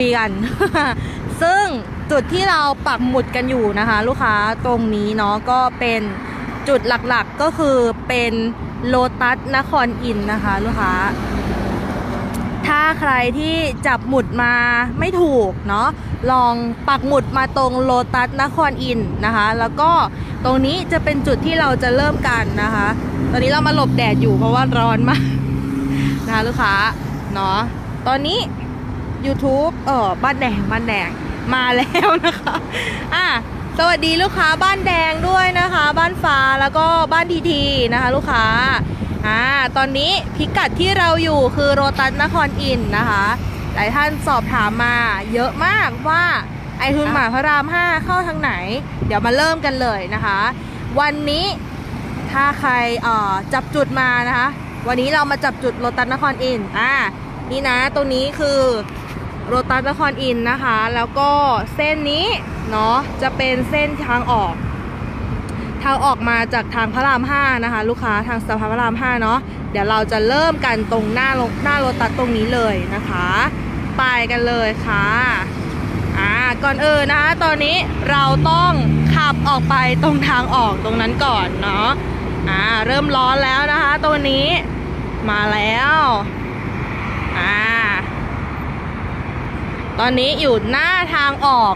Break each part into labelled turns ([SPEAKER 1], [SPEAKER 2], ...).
[SPEAKER 1] คุยกัน ซึ่งจุดที่เราปักหมุดกันอยู่นะคะ ลูกค้าตรงนี้เนาะก็เป็นจุดหลักๆก็คือเป็นโลตัสนครอินนะคะ ลูกค้า ถ้าใครที่จับหมุดมาไม่ถูกเนาะลองปักหมุดมาตรงโลตัสนครอินนะคะ แล้วก็ตรงนี้จะเป็นจุดที่เราจะเริ่มกันนะคะ ตอนนี้เรามาหลบแดดอยู่เพราะว่าร้อนมากนะคะลูกค้าเนาะตอนนี้ YouTube เออบ้านแดงบ้านแดงมาแล้วนะคะอะสวัสดีลูกค้าบ้านแดงด้วยนะคะ บ้านฟ้าแล้วก็บ้านทีทีนะคะ ลูกค้าอ่าตอนนี้พิกัดที่เราอยู่คือโรตัสนครอินนะคะ หลายท่านสอบถามมาเยอะมากว่าไอทุนหมาพระราม 5 เข้าทางไหน เดี๋ยวมาเริ่มกันเลยนะคะ วันนี้ถ้าใครเอ่อจับจุดมานะคะ วันนี้เรามาจับจุดโรตัสนครอินอ่านี่นะตรงนี้คือ โรตัสนครอินนะคะ แล้วก็เส้นนี้เนาะจะเป็นเส้นทางออก ทางออกมาจากทางพระราม5นะคะ ลูกค้าทางสะพานพระราม5เนาะเดี๋ยวเราจะเริ่มกันตรงหน้าหน้าโรตัสตรงนี้เลยนะคะ ไปกันเลยค่ะอ่าก่อนอื่นนะคะ ตอนนี้เราต้องขับออกไปตรงทางออกตรงนั้นก่อนเนาะอ่าเริ่มร้อนแล้วนะคะ ตัวนี้มาแล้วอ่า ตอนนี้อยู่หน้าทางออก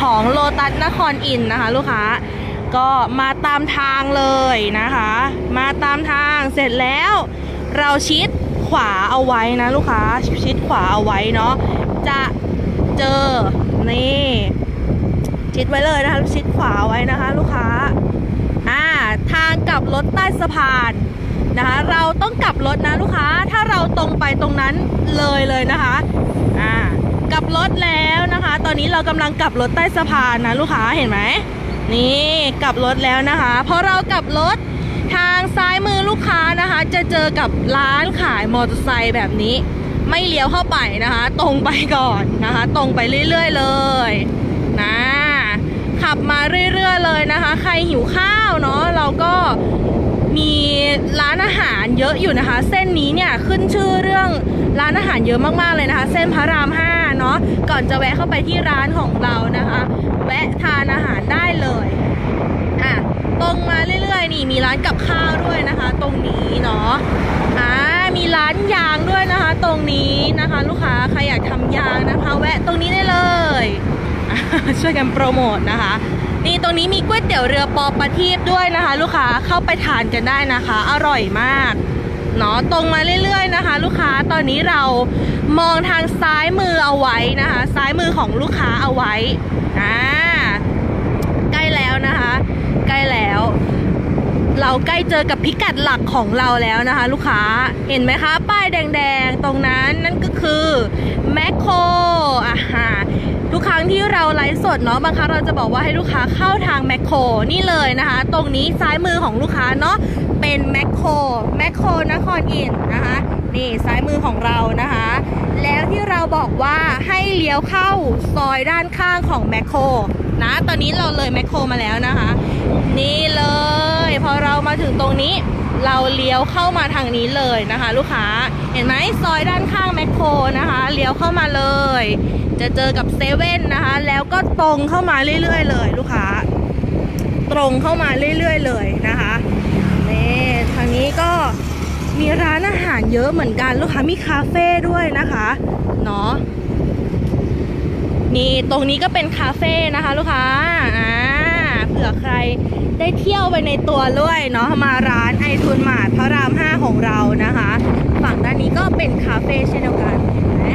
[SPEAKER 1] ของโลตัสนครอินนะคะ ลูกค้าก็มาตามทางเลยนะคะ มาตามทางเสร็จแล้ว เราชิดขวาเอาไว้นะลูกค้าชิดขวาเอาไว้เนาะจะเจอนี่ชิดไว้เลยนะคะชิดขวาไว้นะคะ ลูกค้าอ่าทางกลับรถใต้สะพานนะคะเราต้องกลับรถนะลูกค้าถ้าเราตรงไปตรงนั้นเลยเลยนะคะอ่า กลับรถแล้วนะคะ ตอนนี้เรากำลังกลับรถใต้สะพานนะลูกค้าเห็นไหมนี่กลับรถแล้วนะคะพอเรากลับรถทางซ้ายมือลูกค้านะคะ จะเจอกับร้านขายมอเตอร์ไซค์แบบนี้ ไม่เลี้ยวเข้าไปนะคะ ตรงไปก่อนนะคะ ตรงไปเรื่อยๆเลยนะขับมาเรื่อยๆเลยนะคะ ใครหิวข้าวเนาะเราก็มีร้านอาหารเยอะอยู่นะคะ เส้นนี้เนี่ยขึ้นชื่อเรื่องร้านอาหารเยอะมากๆเลยนะคะ เส้นพระราม5 เนาะก่อนจะแวะเข้าไปที่ร้านของเรานะคะ แวะทานอาหารได้เลยอะตรงมาเรื่อยๆ นี่มีร้านกับข้าวด้วยนะคะ ตรงนี้เนาะอ่ามีร้านยางด้วยนะคะ ตรงนี้นะคะ ลูกค้าใครอยากทำยางนะคะ แวะตรงนี้ได้เลยช่วยกันโปรโมทนะคะนี่ตรงนี้มีก๋วยเตี๋ยวเรือปอประทีปด้วยนะคะ ลูกค้าเข้าไปทานกันได้นะคะ อร่อยมาก เนาะตรงมาเรื่อย ๆนะคะ ลูกค้าตอนนี้เรามองทางซ้ายมือเอาไว้นะคะ ซ้ายมือของลูกค้าเอาไว้อ่าใกล้แล้วนะคะ ใกล้แล้ว เราใกล้เจอกับพิกัดหลักของเราแล้วนะคะ ลูกค้าเห็นไหมคะ ป้ายแดงๆ ตรงนั้นนั่นก็คือแมคโครอะฮะทุกครั้งที่เราไลฟ์ สดเนาะบางครั้งเราจะบอกว่าให้ลูกค้าเข้าทางแมคโครนี่เลยนะคะ ตรงนี้ซ้ายมือของลูกค้าเนาะเป็นแมคโครแมคโครนครอินนะคะนี่ซ้ายมือของเรานะคะ แล้วที่เราบอกว่าให้เลี้ยวเข้าซอยด้านข้างของแมคโครนะตอนนี้เราเลยแมคโครมาแล้วนะคะ นี่เลย พอเรามาถึงตรงนี้ เราเลี้ยวเข้ามาทางนี้เลยนะคะ ลูกค้าเห็นไหมซอยด้านข้างแมคโครนะคะเลี้ยวเข้ามาเลย จะเจอกับเซเว่นนะคะ แล้วก็ตรงเข้ามาเรื่อยๆเลย ลูกค้า ตรงเข้ามาเรื่อยๆเลยนะคะนี่ทางนี้ก็มีร้านอาหารเยอะเหมือนกันลูกค้ามีคาเฟ่ด้วยนะคะเนาะนี่ตรงนี้ก็เป็นคาเฟ่นะคะ ลูกค้าอ่า เผื่อใครได้เที่ยวไปในตัวด้วยเนาะมาร้านไอทุนหมาดพระราม5ของเรานะคะ ฝั่งด้านนี้ก็เป็นคาเฟ่เช่นเดียวกันเห็นไหม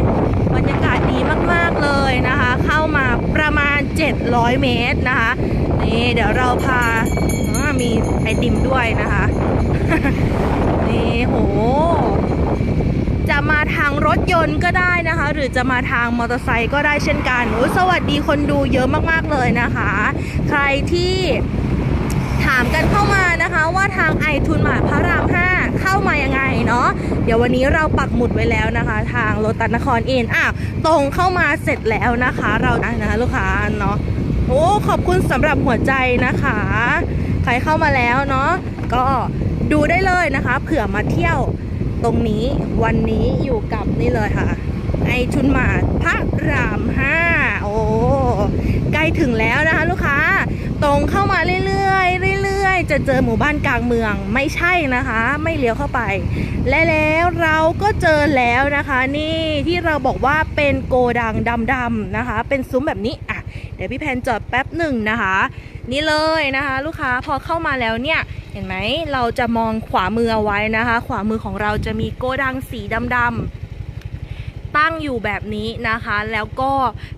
[SPEAKER 1] บรรยากาศดีมากๆเลยนะคะ เข้ามาประมาณ 700 เมตรนะคะนี่เดี๋ยวเราพามีไอติมด้วยนะคะ นี่โห มาทางรถยนต์ก็ได้นะคะ หรือจะมาทางมอเตอร์ไซค์ก็ได้เช่นกันโอ้สวัสดีคนดูเยอะมากๆเลยนะคะ ใครที่ถามกันเข้ามานะคะว่าทางไอทุนหมาพระราม 5 เข้ามายังไงเนาะเดี๋ยววันนี้เราปักหมุดไว้แล้วนะคะ ทางโรตัสนครเอินอะตรงเข้ามาเสร็จแล้วนะคะ เรานะคะลูกค้าเนาะโอ้ขอบคุณสำหรับหัวใจนะคะ ใครเข้ามาแล้วเนาะก็ดูได้เลยนะคะ เผื่อมาเที่ยว ตรงนี้วันนี้อยู่กับนี่เลยค่ะ ไอชุนหมาดพระรามห้าโอ้ใกล้ถึงแล้วนะคะลูกค้า ตรงเข้ามาเรื่อยๆเรื่อยๆ จะเจอหมู่บ้านกลางเมืองไม่ใช่นะคะ ไม่เลี้ยวเข้าไป และแล้วเราก็เจอแล้วนะคะ นี่ที่เราบอกว่าเป็นโกดังดำๆนะคะ เป็นซุ้มแบบนี้ ดี๋ยวพี่แพนจอดแป๊บหนึ่งนะคะ นี่เลยนะคะ ลูกค้าพอเข้ามาแล้วเนี่ยเห็นไหมเราจะมองขวามือเอาไว้นะคะ ขวามือของเราจะมีโกดังสีดำๆตั้งอยู่แบบนี้นะคะ แล้วก็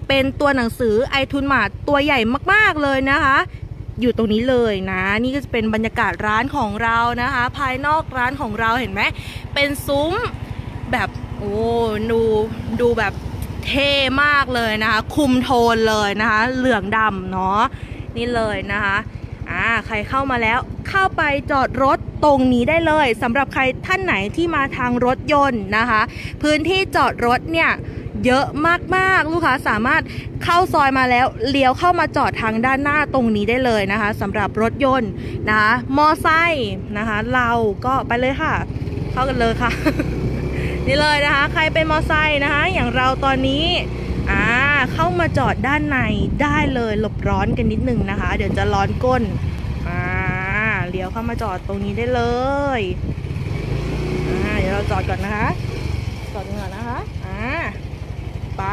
[SPEAKER 1] เป็นตัวหนังสือไอทุนหมาตัวใหญ่มากๆเลยนะคะ อยู่ตรงนี้เลยนะ นี่ก็จะเป็นบรรยากาศร้านของเรานะคะ ภายนอกร้านของเราเห็นไหมเป็นซุ้มแบบโอ้ดูดูแบบ เท่มากเลยนะคะ คุมโทนเลยนะคะ เหลืองดำเนาะนี่เลยนะคะอ่าใครเข้ามาแล้วเข้าไปจอดรถตรงนี้ได้เลยสำหรับใครท่านไหนที่มาทางรถยนต์นะคะ พื้นที่จอดรถเนี่ยเยอะมากๆ ลูกค้าสามารถเข้าซอยมาแล้วเลี้ยวเข้ามาจอดทางด้านหน้าตรงนี้ได้เลยนะคะสำหรับรถยนต์นะคะมอไซค์นะคะ เราก็ไปเลยค่ะ เข้ากันเลยค่ะ นี่เลยนะคะ ใครเป็นมอไซค์นะคะ อย่างเราตอนนี้อ่าเข้ามาจอดด้านในได้เลยหลบร้อนกันนิดนึงนะคะ เดี๋ยวจะร้อนก้นอ่าเลี้ยวเข้ามาจอดตรงนี้ได้เลยอ่าเดี๋ยวเราจอดก่อนนะคะ จอดก่อนนะคะอ่าไป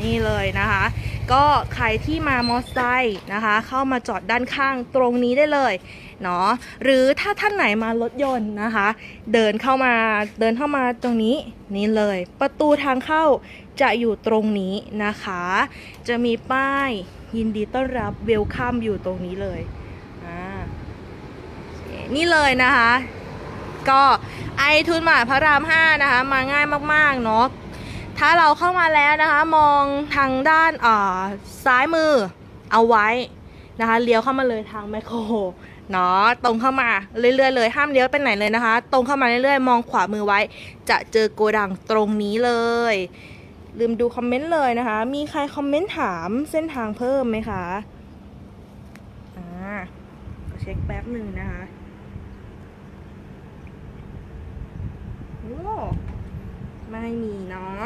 [SPEAKER 1] นี่เลยนะคะ ก็ใครที่มามอไซค์นะคะ เข้ามาจอดด้านข้างตรงนี้ได้เลย เนาะหรือถ้าท่านไหนมารถยนต์นะคะ เดินเข้ามาเดินเข้ามาตรงนี้นี่เลย ประตูทางเข้าจะอยู่ตรงนี้นะคะ จะมีป้ายยินดีต้อนรับเวลคัมอยู่ตรงนี้เลยนี่เลยนะคะ ก็ไอทุนหมาพระรามห้านะคะ มาง่ายมากๆเนาะถ้าเราเข้ามาแล้วนะคะ มองทางด้านอ่าซ้ายมือเอาไว้นะคะเลี้ยวเข้ามาเลยทางแมคโคร เนาะตรงเข้ามาเรื่อยๆเลยห้ามเลี้ยวไปไหนเลยนะคะ ตรงเข้ามาเรื่อยๆ มองขวามือไว้ จะเจอโกดังตรงนี้เลย ลืมดูคอมเมนต์เลยนะคะ มีใครคอมเมนต์ถามเส้นทางเพิ่มไหมคะอ่าเช็คแป๊บหนึ่งนะคะโอ้ไม่มีเนาะ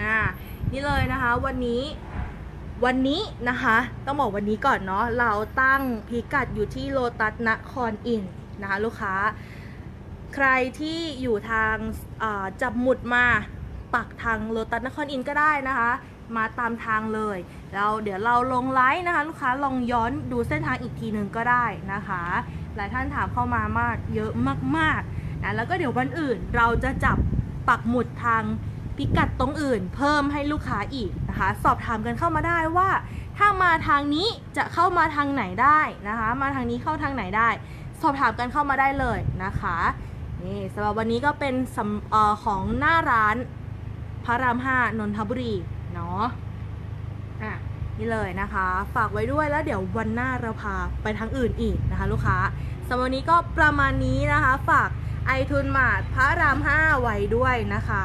[SPEAKER 1] อ่านี่เลยนะคะวันนี้ วันนี้นะคะ ต้องบอกวันนี้ก่อนเนาะเราตั้งพิกัดอยู่ที่โลตัสนครอินนะคะลูกค้า ใครที่อยู่ทางาจับหมุดมาปักทางโลตัสนครอินก็ได้นะคะ มาตามทางเลยเราเดี๋ยวเราลงไลฟ์นะคะ ลูกค้าลองย้อนดูเส้นทางอีกทีหนึ่งก็ได้นะคะ หลายท่านถามเข้ามามากเยอะมากๆนะแล้วก็เดี๋ยววันอื่นเราจะจับปักหมุดทาง พิกัดตรงอื่น เพิ่มให้ลูกค้าอีกนะคะ สอบถามกันเข้ามาได้ว่า ถ้ามาทางนี้จะเข้ามาทางไหนได้นะคะ มาทางนี้เข้าทางไหนได้ สอบถามกันเข้ามาได้เลยนะคะนี่สำหรับวันนี้ก็เป็นออของหน้าร้านพระรามห้านนทบุรีเนาะอะนี่เลยนะคะ ฝากไว้ด้วยแล้วเดี๋ยววันหน้าเราพาไปทางอื่นอีกนะคะ ลูกค้าสำหรับวันนี้ก็ประมาณนี้นะคะ ฝากไอทุนมาดพระรามห้าไว้ด้วยนะคะ